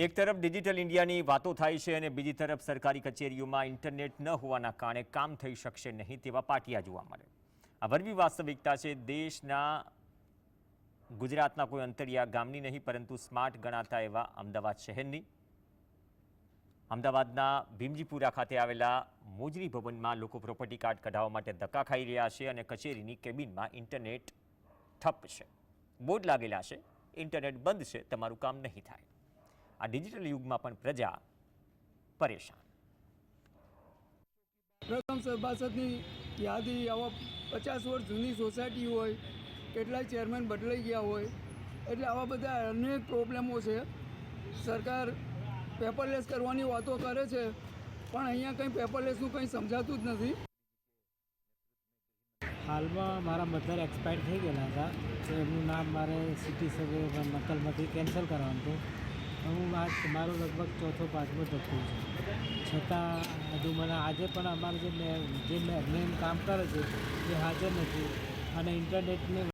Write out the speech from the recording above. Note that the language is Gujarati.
એક તરફ ડિજિટલ ઇન્ડિયાની વાતો થાય છે અને બીજી તરફ સરકારી કચેરીઓમાં ઇન્ટરનેટ ન હોવાના કારણે કામ થઈ શકશે નહીં તેવા પાટિયા જોવા મળે. આ વરવી વાસ્તવિકતા છે. દેશના, ગુજરાતના કોઈ અંતરિયા ગામની નહીં, પરંતુ સ્માર્ટ ગણાતા એવા અમદાવાદ શહેરની. અમદાવાદના ભીમજીપુરા ખાતે આવેલા મોજરી ભવનમાં લોકો પ્રોપર્ટી કાર્ડ કઢાવવા માટે ધક્કા ખાઈ રહ્યા છે અને કચેરીની કેબિનમાં ઇન્ટરનેટ ઠપ છે. બોર્ડ લાગેલા છે. ઇન્ટરનેટ બંધ છે. તમારું કામ નહીં થાય. આ ડિજિટલ યુગમાં પણ પ્રજા પરેશાન. પ્રથમ સભાસદની યાદી આવા પચાસ વર્ષ જૂની સોસાયટી હોય કેટલાય ચેરમેન બદલાઈ ગયા હોય એટલે આવા બધા અનેક પ્રોબ્લેમો છે. સરકાર પેપરલેસ કરવાની વાતો કરે છે પણ અહીંયા કંઈ પેપરલેસનું કંઈ સમજાતું જ નથી. હાલમાં મારા મધર એક્સપાયર થઈ ગયેલા હતા તો એમનું નામ મારે સિટી સર્વે નકલમાંથી કેન્સલ કરવાનું હતું. હું આ મારો લગભગ ચોથો પાંચમો ધક્કો છે. છતાં હજુ મને આજે પણ અમારે જે મેન કામ કરે છે એ હાજર નથી અને ઇન્ટરનેટની